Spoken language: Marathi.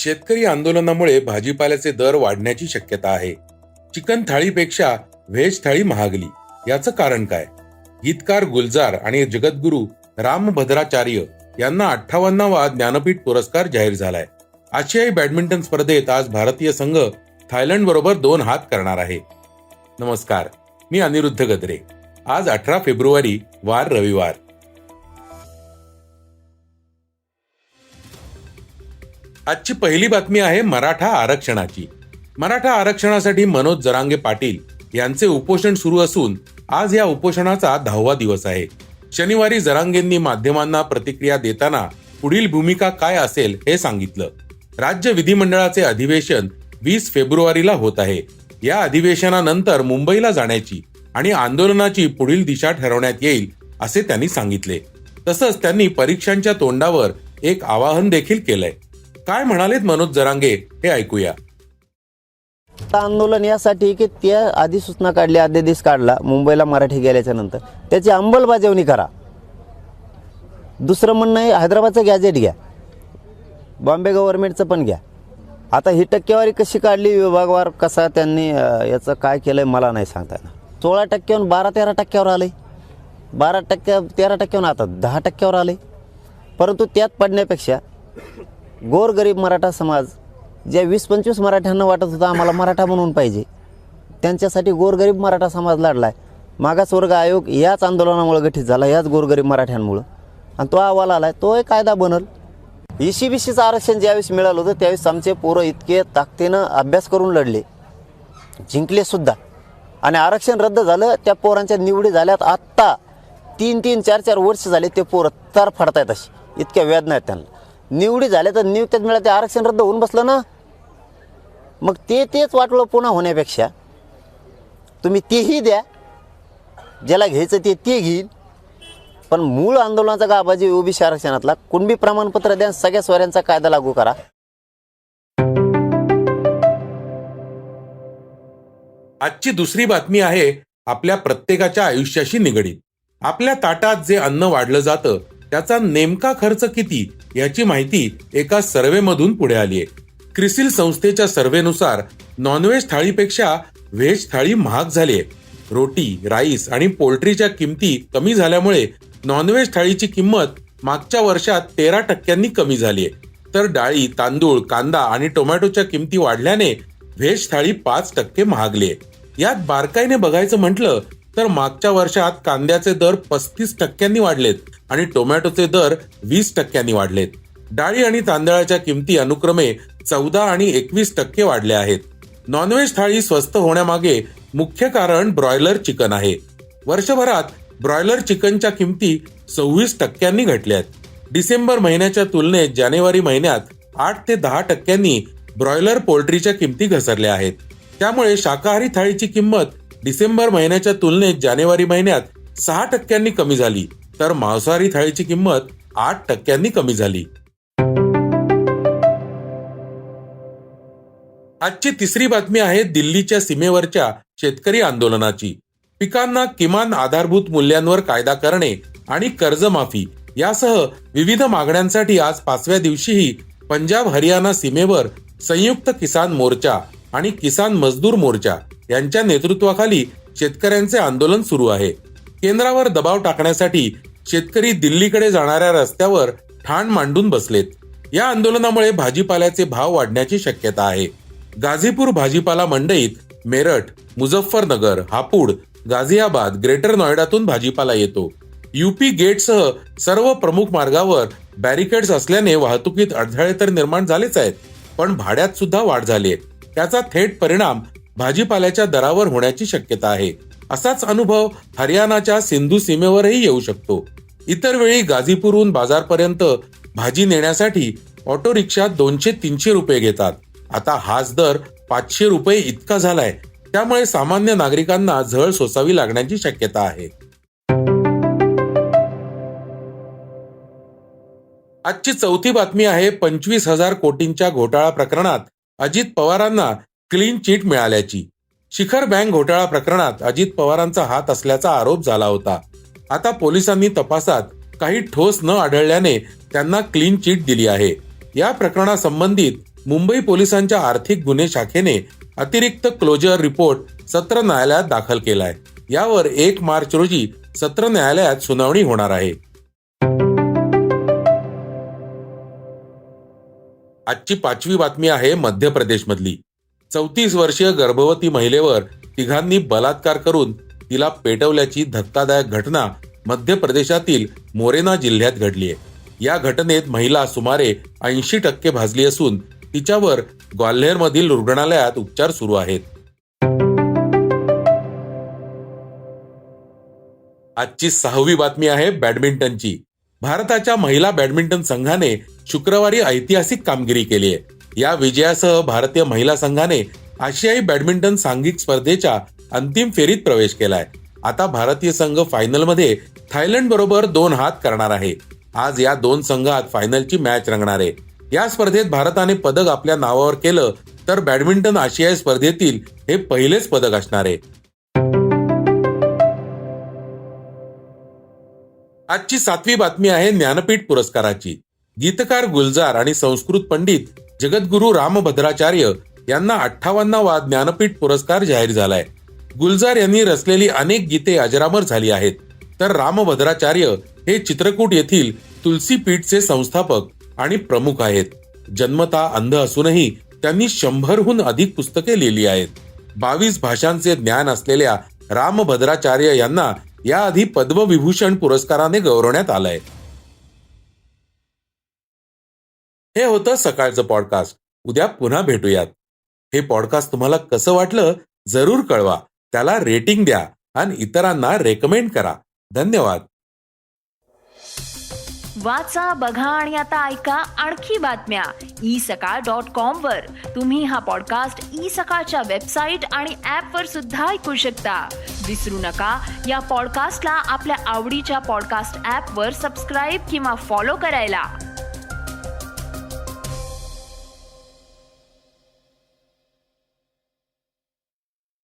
शेतकरी आंदोलनामुळे भाजीपाल्याचे दर वाढण्याची शक्यता आहे. चिकन थाळीपेक्षा व्हेज थाळी महागली. याचं कारण काय? गीतकार गुलजार आणि जगद्गुरू रामभद्राचार्य यांना अठ्ठावन्नावा ज्ञानपीठ पुरस्कार जाहीर झालाय. आशियाई बॅडमिंटन स्पर्धेत आज भारतीय संघ थायलंड बरोबर दोन हात करणार आहे. नमस्कार. मी अनिरुद्ध गद्रे. आज अठरा फेब्रुवारी वार रविवार. आजची पहिली बातमी आहे मराठा आरक्षणाची. मराठा आरक्षणासाठी मनोज जरांगे पाटील यांचे उपोषण सुरू असून आज या उपोषणाचा दहावा दिवस आहे. शनिवारी जरांगेंनी माध्यमांना प्रतिक्रिया देताना पुढील भूमिका काय असेल हे सांगितलं. राज्य विधिमंडळाचे अधिवेशन वीस फेब्रुवारीला होत आहे. या अधिवेशनानंतर मुंबईला जाण्याची आणि आंदोलनाची पुढील दिशा ठरवण्यात येईल असे त्यांनी सांगितले. तसंच त्यांनी परीक्षांच्या तोंडावर एक आवाहन देखील केलंय. काय म्हणालेत मनोज जरांगे? हे ऐकूया. आता आंदोलन यासाठी की त्या अधिसूचना काढली अध्यादेश काढला मुंबईला मराठी गेल्याच्यानंतर. त्याची अंमलबजावणी करा. दुसरं म्हणणं आहे हैदराबादचं गॅजेट घ्या. बॉम्बे गव्हर्नमेंटचं पण घ्या. आता ही टक्केवारी कशी काढली विभागवार कसा त्यांनी याचं काय केलं आहे मला नाही सांगता येणार. सोळा टक्क्याहून बारा तेरा टक्क्यावर आले. बारा टक्क्या तेरा टक्क्याहून आता दहा टक्क्यावर आले. परंतु त्यात पडण्यापेक्षा गोरगरीब मराठा समाज ज्या वीस पंचवीस मराठ्यांना वाटत होतं आम्हाला मराठा म्हणून पाहिजे त्यांच्यासाठी गोरगरीब मराठा समाज लढलाय. मागासवर्ग आयोग याच आंदोलनामुळे गठीत झाला याच गोरगरीब मराठ्यांमुळं. आणि तो अहवाल आलाय तो एक कायदा बनल. ईशी बीसीचं आरक्षण ज्यावेळेस मिळालं होतं त्यावेळेस आमचे पोरं इतके ताकदीनं अभ्यास करून लढले. जिंकले सुद्धा. आणि आरक्षण रद्द झालं त्या पोरांच्या निवडी झाल्यात आत्ता तीन तीन चार चार वर्ष झाले ते पोरं तर फडतायत अशी. इतक्या वेदना आहेत त्यांना. निवडी झाल्या तर नियुक्त्यात मिळाल्या ते आरक्षण रद्द होऊन बसलं ना? मग ते तेच वाटलं पुन्हा होण्यापेक्षा. तुम्ही तेही द्या. ज्याला घ्यायचं ते ते घेईल पण मूळ आंदोलनाचा गाबाजी ओबीसी आरक्षणातला कुणबी प्रमाणपत्र द्या सगळ्या स्वऱ्यांचा कायदा लागू करा. आजची दुसरी बातमी आहे आपल्या प्रत्येकाच्या आयुष्याशी निगडीत. आपल्या ताटात जे अन्न वाढलं जातं त्याचा नेमका खर्च किती याची माहिती एका सर्वेमधून पुढे आली आहे क्रिसिल संस्थेच्या सर्वेनुसार नॉनव्हेज थाळीपेक्षा व्हेज थाळी महाग झाली आहे रोटी राईस आणि पोल्ट्रीच्या किमती कमी झाल्यामुळे नॉनव्हेज थाळीची किंमत मागच्या वर्षात तेरा टक्क्यांनी कमी झाली आहे तर डाळी तांदूळ कांदा आणि टोमॅटोच्या किमती वाढल्याने व्हेज थाळी पाच टक्के महागली आहे यात बारकाईने बघायचं म्हटलं तर मागच्या वर्षात कांद्याचे दर पस्तीस टक्क्यांनी वाढलेत आणि टोमॅटोचे दर वीस टक्क्यांनी वाढलेत. डाळी आणि तांदळाच्या किमती अनुक्रमे चौदा आणि एकवीस टक्के वाढल्या आहेत. नॉनव्हेज थाळी स्वस्त होण्यामागे मुख्य कारण ब्रॉयलर चिकन आहे. वर्षभरात ब्रॉयलर चिकनच्या किमती सव्वीस टक्क्यांनी घटल्यात. डिसेंबर महिन्याच्या तुलनेत जानेवारी महिन्यात आठ ते दहा टक्क्यांनी ब्रॉयलर पोल्ट्रीच्या किमती घसरल्या आहेत. त्यामुळे शाकाहारी थाळीची किंमत डिसेंबर महिन्याच्या तुलनेत जानेवारी महिन्यात सहा टक्क्यांनी कमी झाली तर मांसाहारी थाळीची किंमत आठ टक्क्यांनी कमी झाली. आजची तिसरी बातमी आहे दिल्लीच्या सीमेवरच्या शेतकरी आंदोलनाची. पिकांना किमान आधारभूत मूल्यांवर कायदा करणे आणि कर्जमाफी यासह विविध मागण्यांसाठी आज पाचव्या दिवशीही पंजाब हरियाणा सीमेवर संयुक्त किसान मोर्चा आणि किसान मजदूर मोर्चा यांच्या नेतृत्वाखाली शेतकऱ्यांचे आंदोलन सुरू आहे. केंद्रावर दबाव टाकण्यासाठी शेतकरी दिल्लीकडे जाणाऱ्या रस्त्यावर ठाण मांडून बसलेत. या आंदोलनामुळे भाजीपाल्याचे भाव वाढण्याची शक्यता आहे. गाझीपूर भाजीपाला मंडईत मेरठ मुझफ्फरनगर हापूड गाझियाबाद ग्रेटर नोएडातून भाजीपाला येतो. युपी गेटसह सर्व प्रमुख मार्गावर बॅरिकेड्स असल्याने वाहतुकीत अडथळे तर निर्माण झालेच आहेत पण भाड्यात सुद्धा वाढ झाली आहे. त्याचा थेट परिणाम भाजीपाल्याच्या दरावर होण्याची शक्यता आहे. असाच अनुभव हरियाणाच्या सिंधू सीमेवरही येऊ शकतो. इतर वेळी गाझीपूरहून बाजारपर्यंत भाजी नेण्यासाठी ऑटो रिक्षा दोनशे तीनशे रुपये घेतात. आता हाच दर पाचशे रुपये इतका झालाय. त्यामुळे सामान्य नागरिकांना झळ सोसावी लागण्याची शक्यता आहे. आजची चौथी बातमी आहे पंचवीस हजार कोटींच्या घोटाळा प्रकरणात अजित पवारांना क्लीन चिट मिळाल्याची. शिखर बँक घोटाळा प्रकरणात अजित पवारांचा हात असल्याचा आरोप झाला होता. आता पोलिसांनी तपासात काही ठोस न आढळल्याने त्यांना क्लीन चिट दिली आहे. या प्रकरणासंबंधित मुंबई पोलिसांच्या आर्थिक गुन्हे शाखेने अतिरिक्त क्लोजर रिपोर्ट सत्र न्यायालयात दाखल केलाय. यावर एक मार्च रोजी सत्र न्यायालयात सुनावणी होणार आहे. आजची पाचवी बातमी आहे मध्य प्रदेशमधली. चौतीस वर्षीय गर्भवती महिलेवर तिघांनी बलात्कार करून तिला पेटवल्याची धक्कादायक घटना मध्य प्रदेशातील मोरेना जिल्ह्यात घडली आहे. या घटनेत महिला सुमारे ऐंशी टक्के भाजली असून तिच्यावर ग्वाल्हेरमधील रुग्णालयात उपचार सुरू आहेत. आजची सहावी बातमी आहे बॅडमिंटनची. भारताच्या महिला बॅडमिंटन संघाने शुक्रवारी ऐतिहासिक कामगिरी केली आहे. या विजयासह भारतीय महिला संघाने आशियाई बॅडमिंटन सांघिक स्पर्धेच्या अंतिम फेरीत प्रवेश केलाय. आता भारतीय संघ फायनलमध्ये थायलंड बरोबर दोन हात करणार आहे. आज या दोन संघात फायनलची मॅच रंगणार आहे. या स्पर्धेत भारताने पदक आपल्या नावावर केलं तर बॅडमिंटन आशियाई स्पर्धेतील हे पहिलेच पदक असणार आहे. आजची सातवी बातमी आहे ज्ञानपीठ पुरस्काराची. गीतकार गुलजार आणि संस्कृत पंडित जगद्गुरू रामभद्राचार्य यांना अठ्ठावन्नावा ज्ञानपीठ पुरस्कार जाहीर झालाय. गुलजार यांनी रचलेली अनेक गीते अजरामर झाली आहेत. तर रामभद्राचार्य हे चित्रकूट येथील तुलसीपीठचे संस्थापक आणि प्रमुख आहेत. जन्मता अंध असूनही त्यांनी शंभरहून अधिक पुस्तके लिहिली आहेत. बावीस भाषांचे ज्ञान असलेल्या रामभद्राचार्य यांना याआधी पद्मविभूषण पुरस्काराने गौरवण्यात आलंय. हे होतं सकाळचं पॉडकास्ट उद्या पुन्हा भेटूयात. हे पॉडकास्ट तुम्हाला कसं वाटलं जरूर कळवा. त्याला रेटिंग द्या आणि इतरांना रेकमेंड करा. धन्यवाद. वाचा बघा आणि आता ऐका आणखी बातम्या. ई सकाळ डॉट कॉम वर. तुम्ही हा पॉडकास्ट ई सकाळच्या वेबसाईट आणि ऍप वर सुद्धा ऐकू शकता. विसरू नका या पॉडकास्टला आपल्या आवडीच्या पॉडकास्ट ऍप वर सबस्क्राईब किंवा फॉलो करायला.